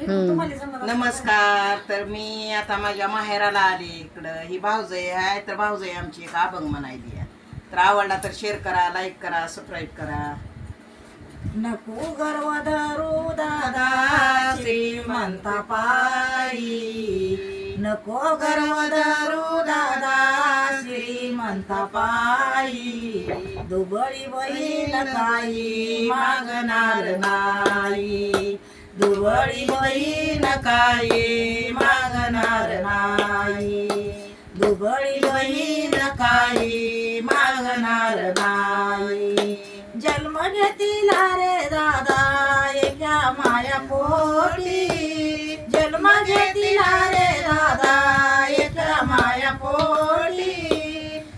नमस्कार तर मी आता माझ्या माहेराला आले इकडं. ही भाऊजाई आहे तर भाऊजाई आमची एक अभंग म्हणायली आहे. तर आवडला तर शेअर करा लाईक करा सबस्क्राईब करा. नको गर्व धरू दादा श्रीमंता पायी नको गर्व धरू दादा श्रीमंता पायी दुबळी बहीण काही मागणार नाही. दुबळी बहीण काही मागणार नाही. दुबळी बहीण काही मागणार नाही. जन्म घेतीला रे दादा एका माया पोटी. जन्म घेतीला रे दादा एका माया पोटी.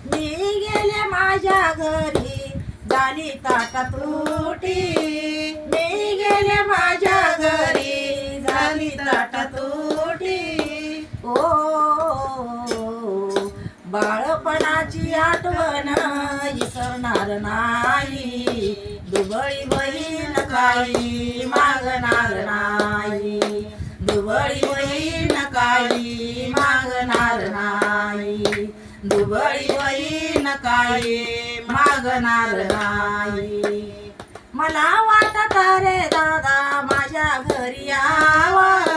मी गेले माझ्या घरी झाली ताटा तुटी गेले माझ्या घरी झाली ताटा तुटी ओ बाळपणाची आठवण विसरणार नाही दुबळी बहीण काही मागणार नाही. दुबळी बहीण काही मागणार नाही. दुबळी बहीण काही मागणार नाही. मला वाटत रे दादा माझ्या घरी यावं.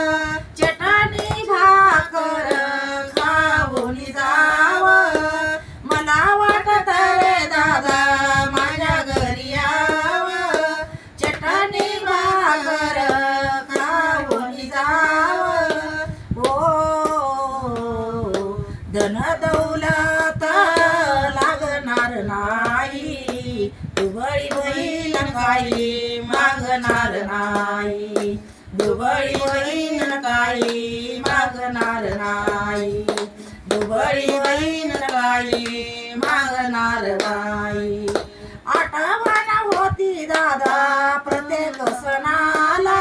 काही मागणार नाही. दुबळी बहीण काही मागणार नाही. दुबळी बहीण काही मागणार नाही. आठवण होती दादा प्रत्येक सणाला.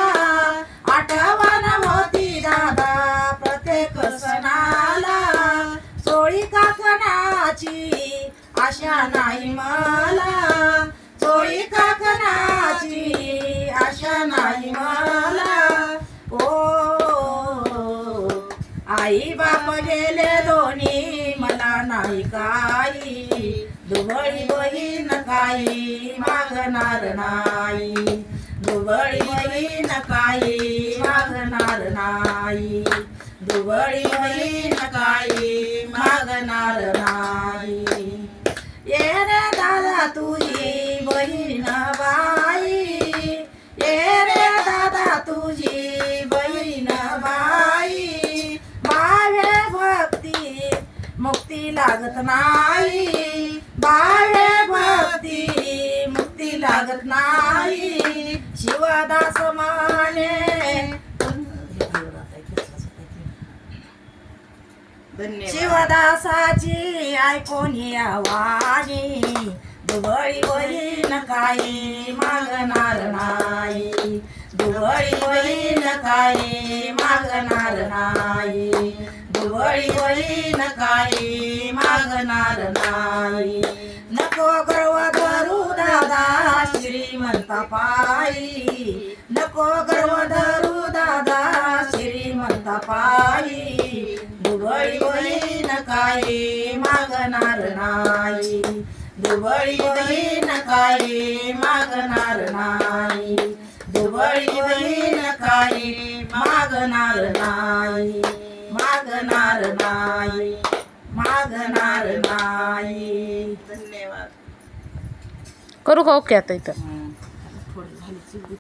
आठवण होती दादा प्रत्येक सणाला. सोळी काकणाची आशा नाही मला. होई काकणाची आशा नाही मला. ओ आई बाप गेले दोन्ही मला नाही काही. दुबळी बहीण काही मागणार नाही. दुबळी बहीण काही मागणार नाही. दुबळी बहीण काही मागणार नाही. ये रे दादा तुझी बहीण बाई ये रे दादा तुझी बहीण बाई बावे भक्ती मुक्ती लागत नाही. बावे भक्ती मुक्ती लागत नाही. शिवदास माने शिवदासाची ऐकून आवाणी दुबळी बहीण काही मागणार नाही. दुबळी बहीण काही मागणार नाही. दुबळी बहीण काही मागणार नाही. नको गर्व धरू दादा श्रीमंता पायी नको गर्व धरू दादा श्रीमंता पायी दुबळी बहीण काही मागणार नाही. दुबळी बहीण काही मागणार नाही. दुबळी बहीण काही मागणार नाही. मागणार नाही. मागणार नाही. धन्यवाद. करू का? ओके आता इथं. थोडी झाली.